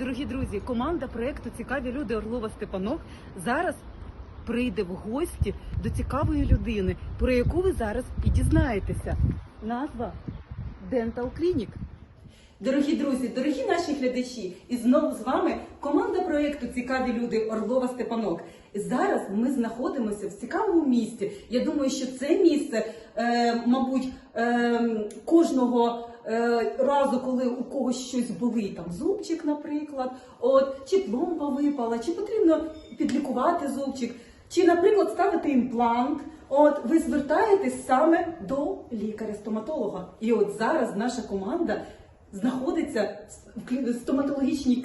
Дорогі друзі, команда проекту Цікаві люди Орлова Степанок зараз прийде в гості до цікавої людини, про яку ви зараз і дізнаєтеся. Назва Dental Clinic. Дорогі друзі, дорогі наші глядачі, і знову з вами команда проєкту Цікаві люди Орлова Степанок. Зараз ми знаходимося в цікавому місті. Я думаю, що це місце, мабуть, е, кожного е, разу, коли у когось щось болить, там зубчик, наприклад, от, чи пломба випала, чи потрібно підлікувати зубчик, чи, наприклад, ставити імплант. От ви звертаєтесь саме до лікаря-стоматолога. І от зараз наша команда знаходиться в стоматологічній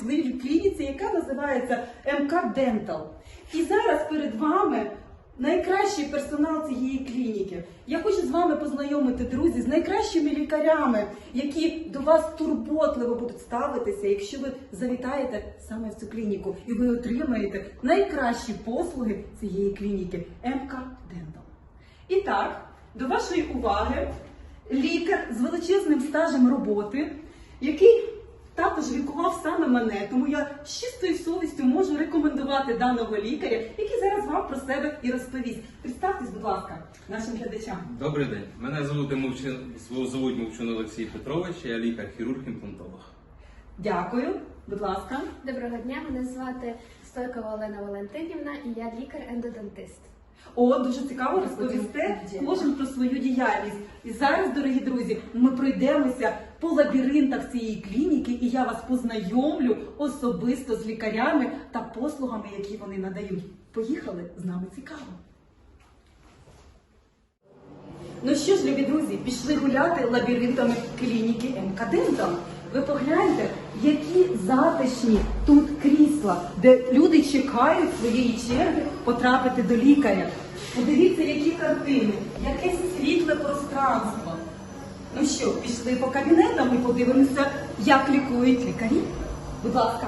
клініці, яка називається МК Дентал. І зараз перед вами найкращий персонал цієї клініки. Я хочу з вами познайомити, друзі, з найкращими лікарями, які до вас турботливо будуть ставитися, якщо ви завітаєте саме в цю клініку, і ви отримаєте найкращі послуги цієї клініки МК Дентал. І так, до вашої уваги лікар з величезним стажем роботи, який також лікував саме мене, тому я з чистою совістю можу рекомендувати даного лікаря, який зараз вам про себе і розповість. Представтесь, будь ласка, нашим глядачам. Добрий день. Мене звуть Мовчин, звуть Мовчун Олексій Петрович, я лікар-хірург-імплантолог. Дякую, будь ласка. Доброго дня, мене звати Стойкова Олена Валентинівна і я лікар-ендодонтист. О, дуже цікаво розповісти кожен про свою діяльність. І зараз, дорогі друзі, ми пройдемося по лабіринтах цієї клініки, і я вас познайомлю особисто з лікарями та послугами, які вони надають. Поїхали з нами цікаво. Ну що ж, любі друзі, пішли гуляти лабіринтами клініки МК Ви погляньте, які затишні тут крісла, де люди чекають своєї черги потрапити до лікаря. Подивіться, які картини, яке світле пространство. Ну що, пішли по кабінетам і подивимося, як лікують лікарі. Будь ласка.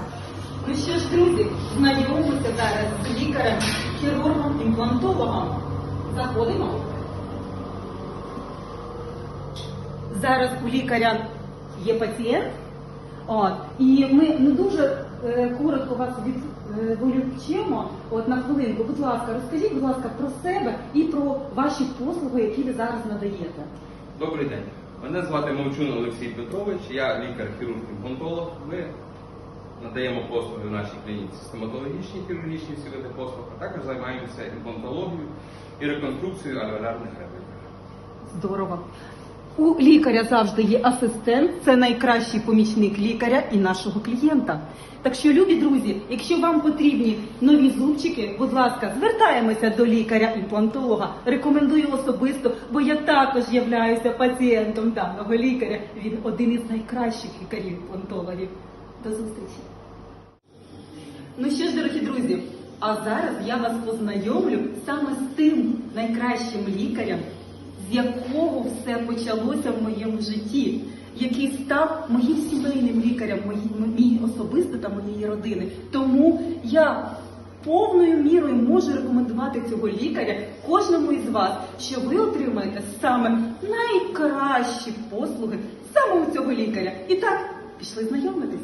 Ну що ж, друзі, знайомимося зараз з лікарем, хірургом, імплантологом. Заходимо. Зараз у лікаря є пацієнт, от, і ми не дуже е, коротко вас відволічемо. От на хвилинку, будь ласка, розкажіть, будь ласка, про себе і про ваші послуги, які ви зараз надаєте. Добрий день. Мене звати Мовчун Олексій Петрович, я лікар-хірург-імплантолог. Ми надаємо послуги в нашій клініці стоматологічні, хірургічні всі види послуг, а також займаємося імплантологією і реконструкцією алеолярних реплік. Здорово. У лікаря завжди є асистент, це найкращий помічник лікаря і нашого клієнта. Так що, любі друзі, якщо вам потрібні нові зубчики, будь ласка, звертаємося до лікаря-імплантолога. Рекомендую особисто, бо я також являюся пацієнтом даного лікаря. Він один із найкращих лікарів-імплантологів. До зустрічі. Ну що ж, дорогі друзі, а зараз я вас познайомлю саме з тим найкращим лікарем, з якого все почалося в моєму житті, який став моїм сімейним лікарем, мої- мій особисто та моєї родини. Тому я повною мірою можу рекомендувати цього лікаря кожному із вас, що ви отримаєте саме найкращі послуги саме у цього лікаря. І так, пішли знайомитись.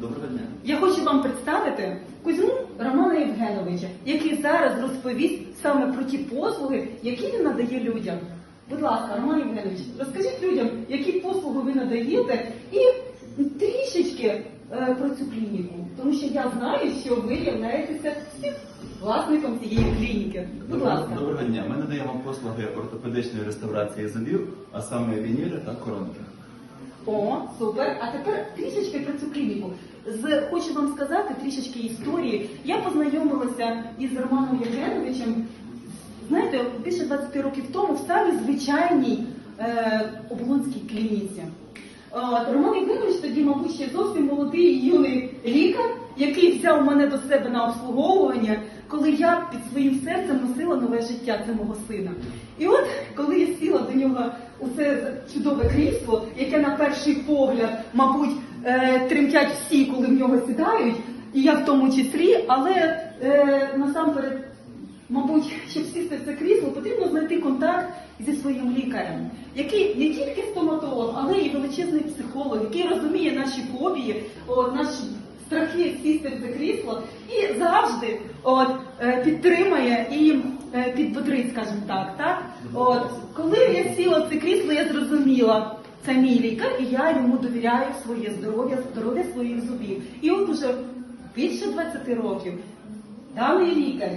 Доброго дня. Я хочу вам представити Кузьму Романа Євгеновича, який зараз розповість саме про ті послуги, які він надає людям. Будь ласка, Роман Євгенович, розкажіть людям, які послуги ви надаєте, і трішечки е, про цю клініку, тому що я знаю, що ви являєтеся власником цієї клініки. Будь Доброго, ласка. доброго дня. Ми надаємо послуги ортопедичної реставрації зубів, а саме вініри та коронки. О, супер. А тепер трішечки про цю клініку. З хочу вам сказати трішечки історії. Я познайомилася із Романом Євгеновичем. Знаєте, більше 20 років тому в самій звичайній е, оболонській клініці. От, Роман Євгенович тоді, мабуть, ще зовсім молодий юний лікар, який взяв мене до себе на обслуговування, коли я під своїм серцем носила нове життя це мого сина. І от коли я сіла до нього у це чудове крісло, яке на перший погляд, мабуть, е, тремтять всі, коли в нього сідають, і я в тому числі, але е, насамперед Мабуть, щоб сісти в це крісло, потрібно знайти контакт зі своїм лікарем, який не тільки стоматолог, але й величезний психолог, який розуміє наші фобії, от, наші страхи сісти в це крісло і завжди от, е, підтримає і е, підбодрить, скажімо так. так? От, коли я сіла в це крісло, я зрозуміла, це мій лікар, і я йому довіряю своє здоров'я, здоров'я своїх зубів. І от уже більше 20 років даний лікар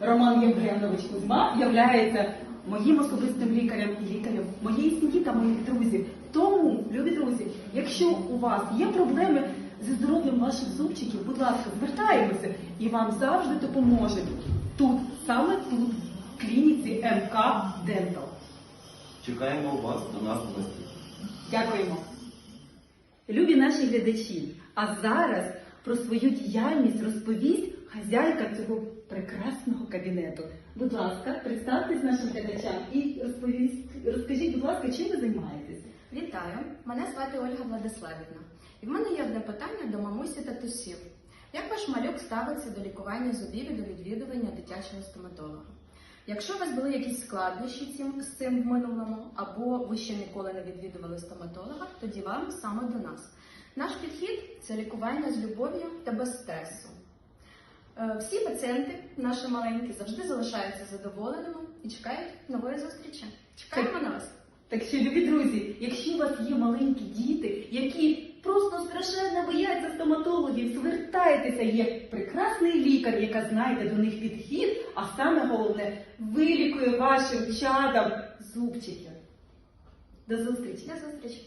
Роман Євгенович Кузьма являється моїм особистим лікарем і лікарем моєї сім'ї та моїх друзів. Тому, любі друзі, якщо у вас є проблеми зі здоров'ям ваших зубчиків, будь ласка, звертаємося і вам завжди допоможуть тут, саме тут, клініці МК Дентал. Чекаємо вас до нас в гості. Дякуємо. Любі наші глядачі, а зараз про свою діяльність розповість хазяйка цього прекрасного кабінету. Будь ласка, представтесь нашим глядачам і розповість, розкажіть, будь ласка, чим ви займаєтесь? Вітаю! Мене звати Ольга Владиславівна. І в мене є одне питання до мамусі та тусів. Як ваш малюк ставиться до лікування зубів і до відвідування дитячого стоматолога? Якщо у вас були якісь складнощі з цим в минулому, або ви ще ніколи не відвідували стоматолога, тоді вам саме до нас. Наш підхід це лікування з любов'ю та без стресу. Е, Всі пацієнти, наші маленькі, завжди залишаються задоволеними і чекають нової зустрічі. Чекаємо на вас! Так що, любі друзі, якщо у вас є маленькі діти, які просто страшенно стоматологів, звертайтеся, є прекрасний лікар, яка знайде до них підхід, а саме головне, вилікує вашим чадам зубчики. До зустрічі! До зустрічі!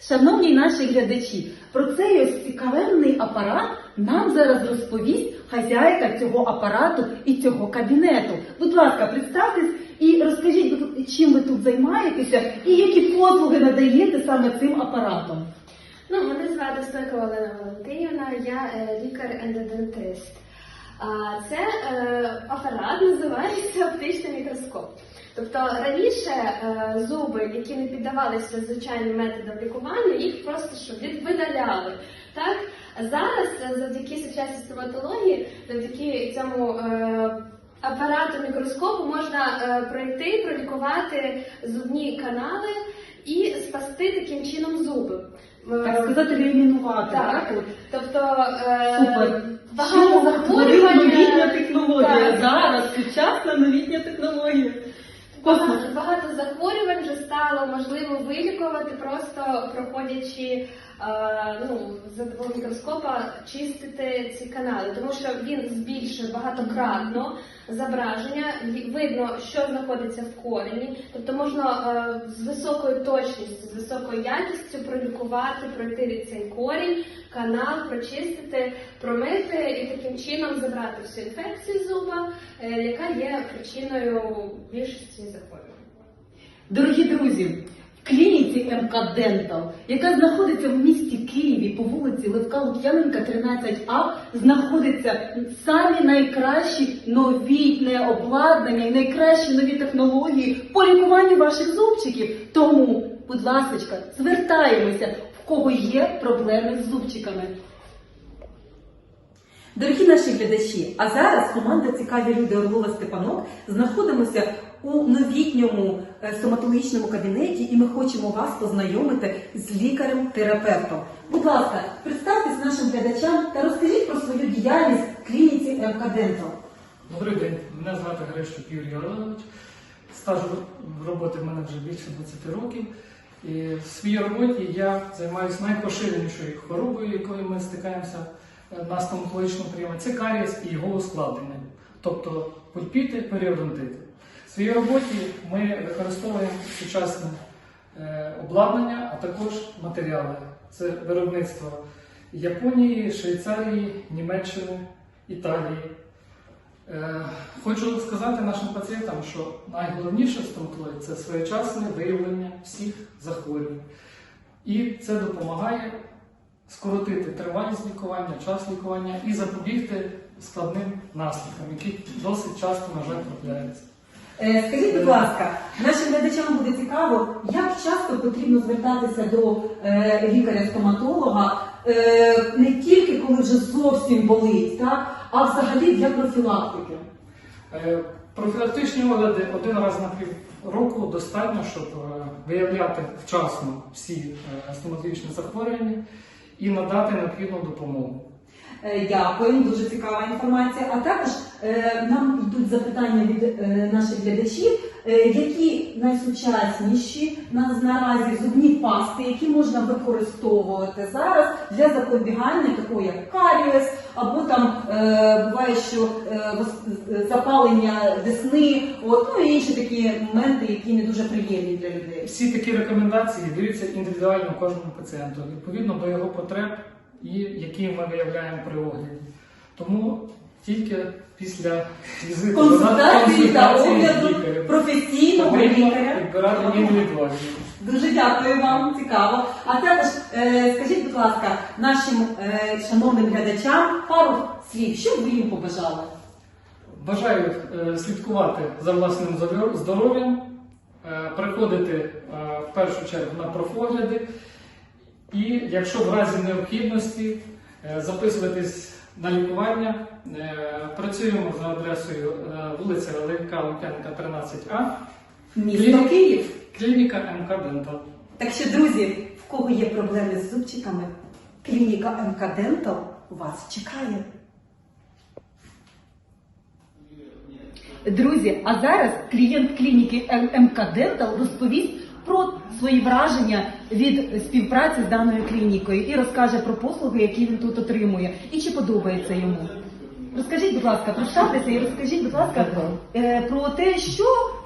Шановні наші глядачі, про цей ось цікавенний апарат нам зараз розповість хазяйка цього апарату і цього кабінету. Будь ласка, представтесь і розкажіть, чим ви тут займаєтеся і які послуги надаєте саме цим апаратом. Ну, мене звати Стойкова Олена Валентинівна, я е, лікар-ендодонтист. А це е, апарат називається оптичний мікроскоп. Тобто раніше е, зуби, які не піддавалися звичайним методам лікування, їх просто що від- видаляли. Так? Зараз, е, завдяки сучасній стоматології, завдяки цьому е, апарату мікроскопу можна е, пройти, пролікувати зубні канали і спасти таким чином зуби. Е, Так сказати, реанімувати. так. так? Тобто е, Супер. багато захворювань. новітня технологія. Так. Зараз сучасна новітня технологія. Багато, багато захворювань вже стало можливо вилікувати, просто проходячи ну, за допомогою мікроскопа чистити ці канали, тому що він збільшує багатократно зображення, видно, що знаходиться в корені. Тобто можна е, з високою точністю, з високою якістю пролікувати, пройти цей корінь, канал, прочистити, промити і таким чином забрати всю інфекцію зуба, е, яка є причиною більшості захворювань. Дорогі друзі, клініці МК Дентал, яка знаходиться в місті Києві по вулиці Левка Лук'яненка, 13А, знаходяться самі найкращі новітне обладнання і найкращі нові технології по лікуванню ваших зубчиків. Тому, будь ласка, звертаємося, в кого є проблеми з зубчиками. Дорогі наші глядачі, а зараз команда Цікаві люди Орлова Степанок знаходимося у новітньому е, стоматологічному кабінеті, і ми хочемо вас познайомити з лікарем-терапевтом. Будь ласка, представтесь нашим глядачам та розкажіть про свою діяльність в клініці МК Дентал. Добрий день, мене звати Грещук Юрій Орланович. Стажу в роботи в мене вже більше 20 років. І в своїй роботі я займаюся найпоширенішою хворобою, якою ми стикаємося е, на стоматологічному прийомі. Це карієс і його ускладнення, тобто пульпіти, періодонтити. Своїй роботі ми використовуємо сучасне е, обладнання, а також матеріали. Це виробництво Японії, Швейцарії, Німеччини, Італії. Е, Хочу сказати нашим пацієнтам, що найголовніше в стоматології це своєчасне виявлення всіх захворювань. І це допомагає скоротити тривалість лікування, час лікування і запобігти складним наслідкам, які досить часто, на жаль, трапляються. Е, Скажіть, будь ласка, нашим глядачам буде цікаво, як часто потрібно звертатися до е, лікаря-стоматолога, е, не тільки коли вже зовсім болить, так, а взагалі для профілактики. Профілактичні огляди один раз на півроку достатньо, щоб виявляти вчасно всі стоматологічні захворювання і надати необхідну допомогу. Е, Дякую, дуже цікава інформація. А також е, нам йдуть запитання від е, наших глядачів, які найсучасніші на, наразі зубні пасти, які можна використовувати зараз для запобігання такого як карієс, або там буває, що запалення десни, от, ну і інші такі моменти, які не дуже приємні для людей. Всі такі рекомендації даються індивідуально кожному пацієнту, відповідно до його потреб і які ми виявляємо при огляді. Тому тільки після візиту Консультації та огляду професійного лікаря. підбирати індивідуально. Дуже дякую вам, цікаво. А також е, скажіть, будь ласка, нашим е, шановним глядачам пару слів, що б ви їм побажали? Бажаю е, слідкувати за власним здоров'ям, е, приходити е, в першу чергу на профогляди, і якщо в разі необхідності е, записуватись на лікування, Е, працюємо за адресою е, вулиця Левка Лук'янка, 13А, Місто Клініка. Київ. клініка МК Дентал. Так що, друзі, в кого є проблеми з зубчиками, клініка МК Дентал вас чекає. Друзі, а зараз клієнт клініки МК Дентал розповість про свої враження від співпраці з даною клінікою і розкаже про послуги, які він тут отримує, і чи подобається йому. Розкажіть, будь ласка, представтеся і розкажіть, будь ласка, е, про те, що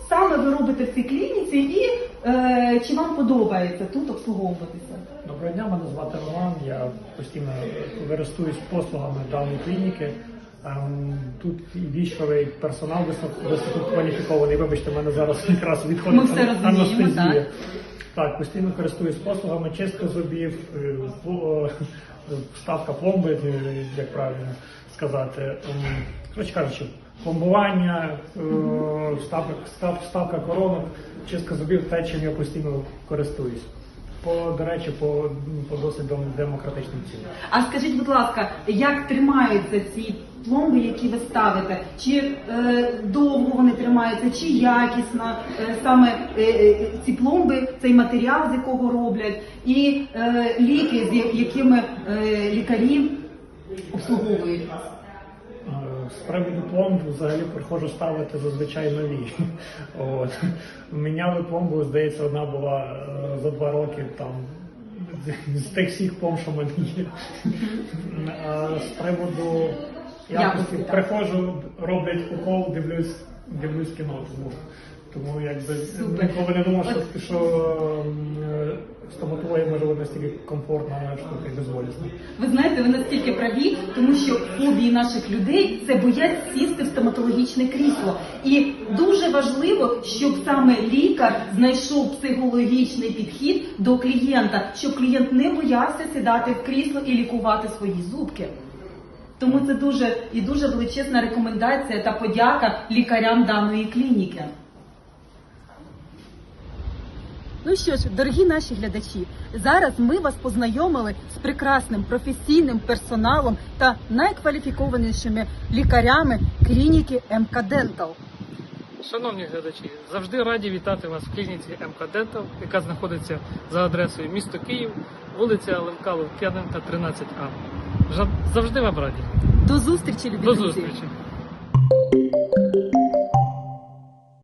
саме ви робите в цій клініці, і е, чи вам подобається тут обслуговуватися. Доброго дня, мене звати Роман. Я постійно користуюсь послугами даної клініки. Ем, Тут і військовий персонал високо- висококваліфікований. Вибачте, мене зараз якраз відходить анестезія. так. Постійно користуюсь послугами, чистка зубів, е, е, вставка пломби, е, як правильно сказати. Ем, Коротше кажучи, пломбування, е, вставка, став- вставка коронок, чистка зубів, те, чим я постійно користуюсь. По, до речі, по, по досить дем- демократичним цінам. А скажіть, будь ласка, як тримаються ці пломби, які ви ставите? Чи е, довго вони тримаються, чи якісно е, саме е, е, ці пломби, цей матеріал, з якого роблять, і е, ліки, з якими е, лікарі обслуговують З приводу пломбу взагалі приходжу ставити зазвичай нові. От. Міняли пломбу, здається, одна була е, за два роки там з- тих всіх пломб, що в мене є. А з приводу Якості, якості приходжу, роблять укол, дивлюсь, дивлюсь кіно. Тому, якби Супер. ніколи не думав, що, що м, стоматологія може бути настільки комфортна штука і безболісна. Ви знаєте, ви настільки праві, тому що фобії наших людей це бояться сісти в стоматологічне крісло. І дуже важливо, щоб саме лікар знайшов психологічний підхід до клієнта, щоб клієнт не боявся сідати в крісло і лікувати свої зубки. Тому це дуже і дуже величезна рекомендація та подяка лікарям даної клініки. Ну що ж, дорогі наші глядачі, зараз ми вас познайомили з прекрасним професійним персоналом та найкваліфікованішими лікарями клініки МК Дентал. Шановні глядачі, завжди раді вітати вас в клініці МК Дентал, яка знаходиться за адресою місто Київ, вулиця Левка Лук'яненка, 13А. Завжди вам раді. До зустрічі, любі До зустрічі!